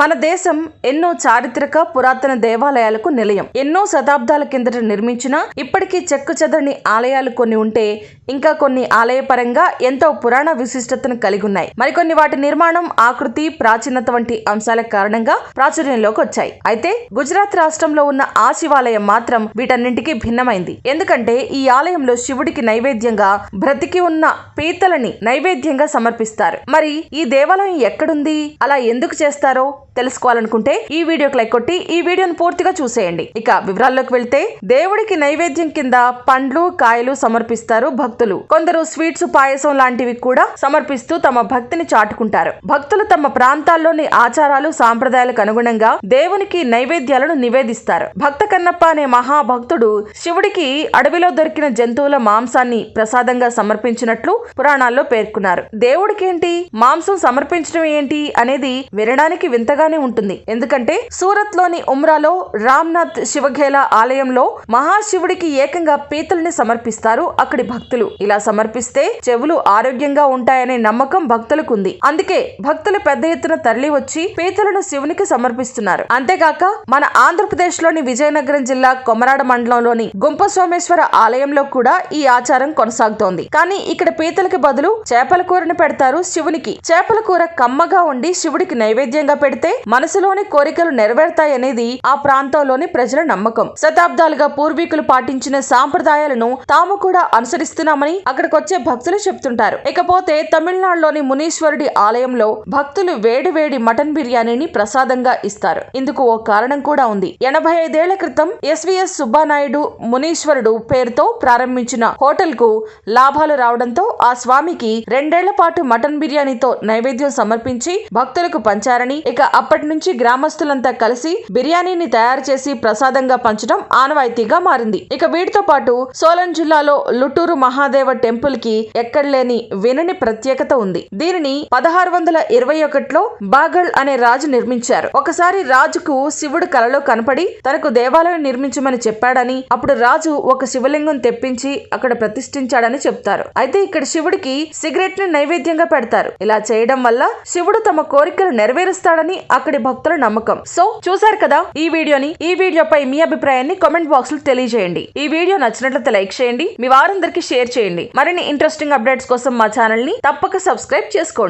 మన దేశం ఎన్నో చారిత్రక పురాతన దేవాలయాలకు నిలయం. ఎన్నో శతాబ్దాల కిందట నిర్మించిన ఇప్పటికీ చెక్కు చెదరని ఆలయాలు కొన్ని ఉంటే ఇంకా కొన్ని ఆలయపరంగా ఎంతో పురాణ విశిష్టతను కలిగి ఉన్నాయి మరికొన్ని వాటి నిర్మాణం ఆకృతి ప్రాచీనత వంటి అంశాల కారణంగా ప్రాచుర్యంలోకి వచ్చాయి. అయితే గుజరాత్ రాష్ట్రంలో ఉన్న ఆ శివాలయం మాత్రం వీటన్నింటికీ భిన్నమైంది. ఎందుకంటే ఈ ఆలయంలో శివుడికి నైవేద్యంగా బ్రతికి ఉన్న పీతలని నైవేద్యంగా సమర్పిస్తారు. మరి ఈ దేవాలయం ఎక్కడుంది? అలా ఎందుకు చేస్తారో? తెలుసుకోవాలనుకుంటే ఈ వీడియోకి లైక్ కొట్టి ఈ వీడియోను పూర్తిగా చూసేయండి. ఇక వివరాల్లోకి వెళ్తే దేవుడికి నైవేద్యం కింద పండ్లు కాయలు సమర్పిస్తారు భక్తులు. కొందరు స్వీట్స్ పాయసం లాంటివి కూడా సమర్పిస్తూ తమ భక్తిని చాటుకుంటారు. భక్తులు తమ ప్రాంతాల్లోని ఆచారాలు సాంప్రదాయాలకు అనుగుణంగా దేవునికి నైవేద్యాలను నివేదిస్తారు. భక్త కన్నప్ప అనే మహాభక్తుడు శివుడికి అడవిలో దొరికిన జంతువుల మాంసాన్ని ప్రసాదంగా సమర్పించినట్లు పురాణాల్లో పేర్కొన్నారు. దేవుడికి ఏంటి మాంసం సమర్పించడం ఏంటి? అనేది వినడానికి వింతగానే ఉంటుంది. ఎందుకంటే సూరత్లోని ఉమ్రాలో రామ్నాథ్ శివఘేలా ఆలయంలో మహాశివుడికి ఏకంగా పీతల్ని సమర్పిస్తారు అక్కడి భక్తులు. ఇలా సమర్పిస్తే చెవులు ఆరోగ్యంగా ఉంటాయనే నమ్మకం భక్తులకు ఉంది అందుకే భక్తులు పెద్ద ఎత్తున తరలి వచ్చి పీతలను శివునికి సమర్పిస్తున్నారు. అంతేగాక మన ఆంధ్రప్రదేశ్లోని విజయనగరం జిల్లా కొమరాడ మండలంలోని గుంప సోమేశ్వర ఆలయంలో కూడా ఈ ఆచారం కొనసాగుతోంది. కానీ ఇక్కడ పీతలకి బదులు చేపల కూరని పెడతారు శివునికి. చేపల కూర కమ్మగా ఉండి శివుడికి నైవేద్యంగా పెడితే మనసులోని కోరికలు నెరవేరుతాయనేది ఆ ప్రాంతంలోని ప్రజల నమ్మకం. శతాబ్దాలుగా పూర్వీకులు పాటించిన సాంప్రదాయాలను తాము కూడా అనుసరిస్తున్నామని అక్కడికొచ్చే భక్తులు చెప్తుంటారు. ఇకపోతే తమిళనాడులోని మునీశ్వరుడి ఆలయంలో భక్తులు వేడి వేడి మటన్ బిర్యానీని ప్రసాదంగా ఇస్తారు. ఇందుకు ఓ కారణం కూడా ఉంది. ఎనభై ఐదేళ్ళ క్రితం ఎస్విఎస్ సుబ్బానాయుడు మునీశ్వరుడు పేరుతో ప్రారంభించిన హోటల్కు లాభాలు రావడంతో ఆ స్వామికి రెండేళ్ళ పాటు మటన్ బిర్యానీతో నైవేద్యం సమర్పించి భక్తులకు పంచారని ఇక అప్పటి నుంచి గ్రామస్తులంతా కలిసి బిర్యానీని తయారు చేసి ప్రసాదంగా పంచడం ఆనవాయితీగా మారింది. ఇక వీటితో పాటు సోలన్ జిల్లాలో లుటూరు మహాదేవ టెంపుల్కి ఎక్కడలేని వినని ప్రత్యేకత ఉంది. దీనిని పదహారు వందల ఇరవై ఒకటిలో బాగల్ అనే రాజు నిర్మించారు. ఒకసారి రాజుకు శివుడు కలలో కనపడి తనకు దేవాలయం నిర్మించమని చెప్పాడని అప్పుడు రాజు ఒక శివలింగం తెప్పించి అక్కడ ప్రతిష్ఠించాడని చెప్తారు. అయితే ఇక్కడ శివుడికి సిగరెట్ని నైవేద్యంగా పెడతారు. ఇలా చేయడం వల్ల శివుడు తమ కోరికలు నెరవేరుస్తాడని అక్కడి భక్తుల నమ్మకం. సో చూసారు కదా ఈ వీడియోని ఈ వీడియోపై మీ అభిప్రాయాన్ని కామెంట్ బాక్స్లో తెలియజేయండి. ఈ వీడియో నచ్చినట్లయితే లైక్ చేయండి మీ వారందరికీ షేర్ చేయండి. మరిన్ని ఇంట్రెస్టింగ్ అప్డేట్స్ కోసం మా ఛానల్ని తప్పక సబ్స్క్రైబ్ చేసుకోండి.